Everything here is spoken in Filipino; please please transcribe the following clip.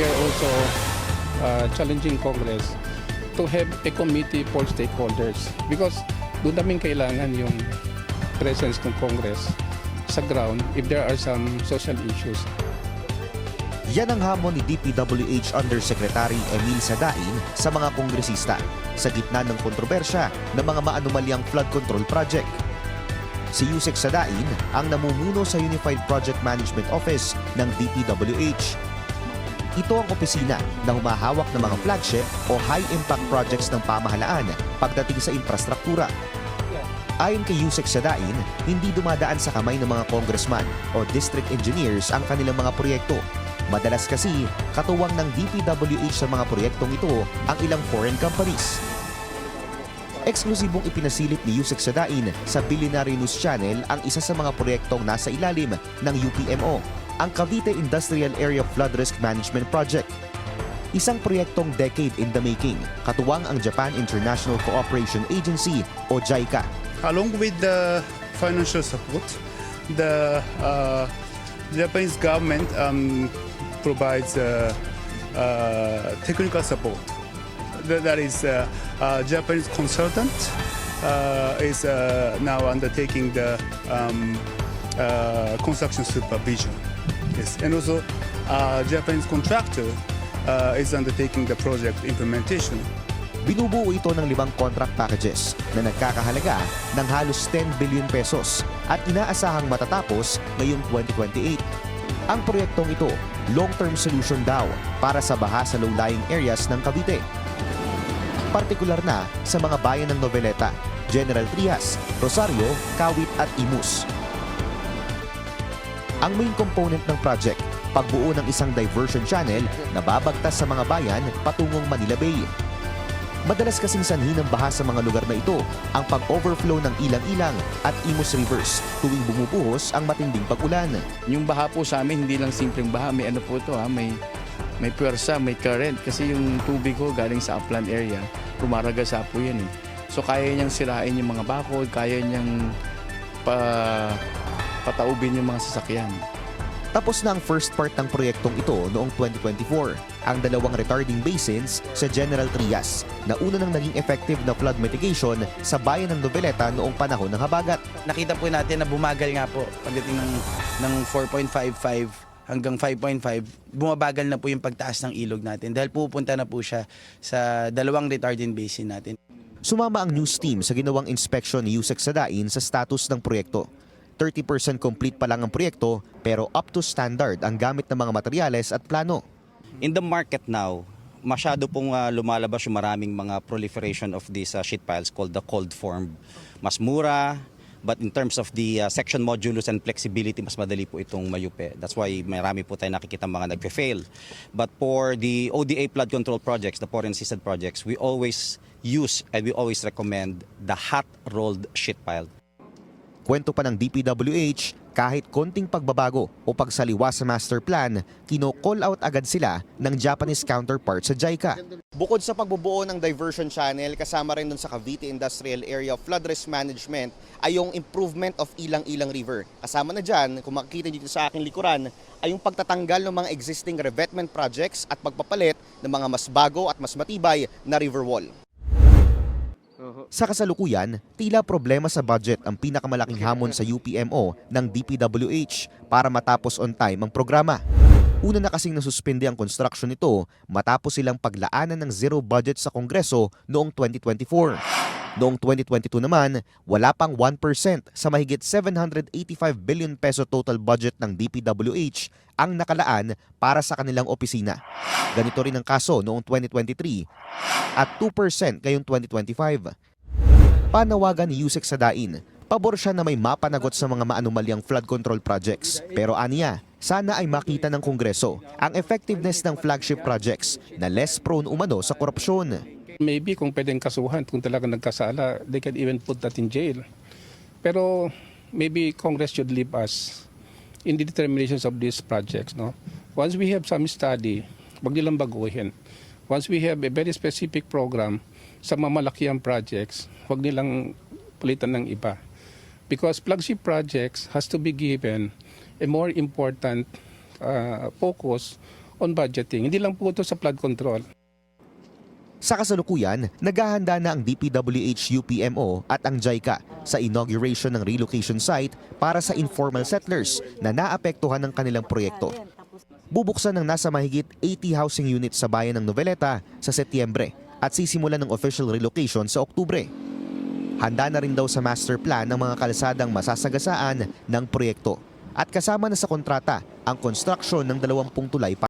we are also uh, challenging Congress to have a committee for stakeholders because doon namin kailangan yung presence ng Congress sa ground if there are some social issues. Yan ang hamon ni DPWH Undersecretary Emil Sadain sa mga kongresista sa gitna ng kontrobersya ng mga maanumalyang flood control project. Si Yusek Sadain ang namumuno sa Unified Project Management Office ng DPWH. Ito ang opisina na humahawak ng mga flagship o high-impact projects ng pamahalaan pagdating sa infrastruktura. Ayon kay Yusek Sadain, hindi dumadaan sa kamay ng mga congressman o district engineers ang kanilang mga proyekto. Madalas kasi, katuwang ng DPWH sa mga proyektong ito ang ilang foreign companies. Eksklusibong ipinasilip ni Yusek Sadain sa Billionaire News Channel ang isa sa mga proyektong nasa ilalim ng UPMO, ang Cavite Industrial Area Flood Risk Management Project. Isang proyektong decade in the making, katuwang ang Japan International Cooperation Agency o JICA. along with the financial support, the uh, Japanese government um, provides uh, uh, technical support. That, that is, uh, uh, Japanese consultant uh, is uh, now undertaking the um, uh, construction supervision. Yes, and also uh, Japanese contractor uh, is undertaking the project implementation. Binubuo ito ng limang contract packages na nagkakahalaga ng halos 10 billion pesos at inaasahang matatapos ngayong 2028. Ang proyektong ito, long-term solution daw para sa baha sa low-lying areas ng Cavite. Partikular na sa mga bayan ng Noveleta, General Trias, Rosario, Kawit at Imus. Ang main component ng project, pagbuo ng isang diversion channel na babagtas sa mga bayan patungong Manila Bay. Madalas kasing sanhi ng baha sa mga lugar na ito ang pag-overflow ng ilang-ilang at Imus Rivers tuwing bumubuhos ang matinding pag-ulan. Yung baha po sa amin, hindi lang simpleng baha. May ano po ito ha, may, may puwersa, may current. Kasi yung tubig ko galing sa upland area, rumaragasa po yan eh. So kaya niyang sirain yung mga bakod, kaya niyang pa, pataubin yung mga sasakyan. Tapos na ang first part ng proyektong ito noong 2024, ang dalawang retarding basins sa General Trias na una nang naging effective na flood mitigation sa bayan ng Noveleta noong panahon ng habagat. nakita po natin na bumagal nga po pagdating ng, ng 4.55 hanggang 5.5, bumabagal na po yung pagtaas ng ilog natin dahil pupunta na po siya sa dalawang retardant basin natin. Sumama ang news team sa ginawang inspection ni Yusek Sadain sa status ng proyekto. 30% complete pa lang ang proyekto pero up to standard ang gamit ng mga materyales at plano. in the market now, masyado pong ah, lumalabas yung maraming mga proliferation of these ah, sheet piles called the cold form. Mas mura, but in terms of the ah, section modulus and flexibility, mas madali po itong mayupe. That's why marami po tayo nakikita mga nagfe-fail. But for the ODA flood control projects, the foreign assisted projects, we always use and we always recommend the hot rolled sheet pile. Kwento pa ng DPWH, kahit konting pagbabago o pagsaliwa sa master plan, kino-call out agad sila ng Japanese counterpart sa JICA. Bukod sa pagbubuo ng diversion channel, kasama rin dun sa Cavite Industrial Area Flood Risk Management ay yung improvement of Ilang-Ilang River. Kasama na dyan, kung makikita dito sa aking likuran, ay yung pagtatanggal ng mga existing revetment projects at pagpapalit ng mga mas bago at mas matibay na river wall. Sa kasalukuyan, tila problema sa budget ang pinakamalaking hamon sa UPMO ng DPWH para matapos on time ang programa. Una na kasing nasuspende ang construction nito matapos silang paglaanan ng zero budget sa Kongreso noong 2024. Noong 2022 naman, wala pang 1% sa mahigit 785 billion peso total budget ng DPWH ang nakalaan para sa kanilang opisina. Ganito rin ang kaso noong 2023 at 2% ngayong 2025. Panawagan ni Yusek Sadain, pabor siya na may mapanagot sa mga maanumalyang flood control projects. Pero aniya, sana ay makita ng Kongreso ang effectiveness ng flagship projects na less prone umano sa korupsyon. Maybe kung pwedeng kasuhan, kung talaga nagkasala, they can even put that in jail. Pero maybe Congress should leave us in the determinations of these projects. No? Once we have some study, wag nilang baguhin. Once we have a very specific program sa mamalakiang projects, wag nilang palitan ng iba. Because flagship projects has to be given a more important uh, focus on budgeting. Hindi lang po ito sa flood control. Sa kasalukuyan, naghahanda na ang DPWH UPMO at ang JICA sa inauguration ng relocation site para sa informal settlers na naapektuhan ng kanilang proyekto. Bubuksan ng nasa mahigit 80 housing units sa bayan ng Noveleta sa Setyembre at sisimulan ng official relocation sa Oktubre. Handa na rin daw sa master plan ng mga kalsadang masasagasaan ng proyekto at kasama na sa kontrata ang construction ng 20 tulay